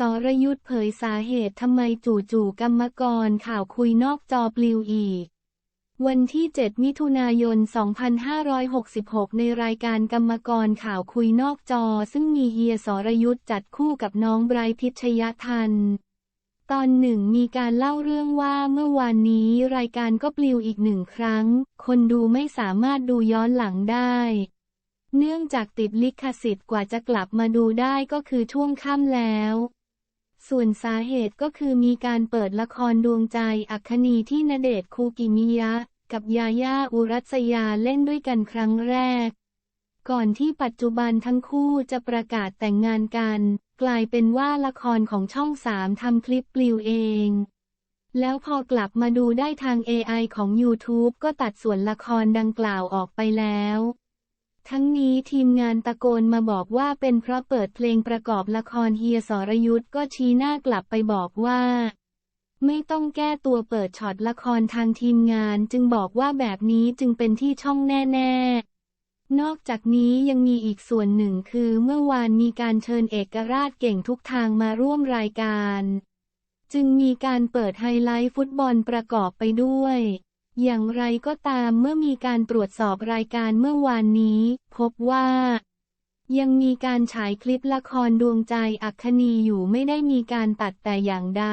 สรยุทธเผยสาเหตุทำไมจู่ๆกรรมกรข่าวคุยนอกจอปลิวอีก วันที่ 7 มิถุนายน 2566 ในรายการกรรมกรข่าวคุยนอกจอ ซึ่งมีเฮียสรยุทธจัดคู่กับน้องไบรท์พิชยทัน ตอนหนึ่งมีการเล่าเรื่องว่าเมื่อวานนี้รายการก็ปลิวอีกหนึ่งครั้ง คนดูไม่สามารถดูย้อนหลังได้เนื่องจากติดลิขสิทธิ์กว่าจะกลับมาดูได้ก็คือช่วงค่ำแล้ว ส่วนสาเหตุก็คือมีการเปิดละครดวงใจอัคคีที่ณเดชคูกิมิยะ กับยาย่าอุรัสยาเล่นด้วยกันครั้งแรก ก่อนที่ปัจจุบันทั้งคู่จะประกาศแต่งงานกัน กลายเป็นว่าละครของช่องสามทำคลิปปลิวเอง แล้วพอกลับมาดูได้ทาง AI ของ YouTube ก็ตัดส่วนละครดังกล่าวออกไปแล้ว ทั้งนี้ทีมงานตะโกนมาบอกว่าเป็นเพราะเปิดเพลงประกอบละครเฮียสรยุทธ์ก็ชี้หน้ากลับไปบอกว่า ไม่ต้องแก้ตัวเปิดช็อตละครทางทีมงานจึงบอกว่าแบบนี้จึงเป็นที่ช่องแน่ๆ นอกจากนี้ยังมีอีกส่วนหนึ่งคือเมื่อวานมีการเชิญเอกราชเก่งทุกทางมาร่วมรายการ จึงมีการเปิดไฮไลท์ฟุตบอลประกอบไปด้วย อย่างไรก็ตามเมื่อมีการตรวจสอบรายการเมื่อวานนี้ พบว่า ยังมีการฉายคลิปละครดวงใจอัคคณีอยู่ไม่ได้มีการตัดแต่อย่างใด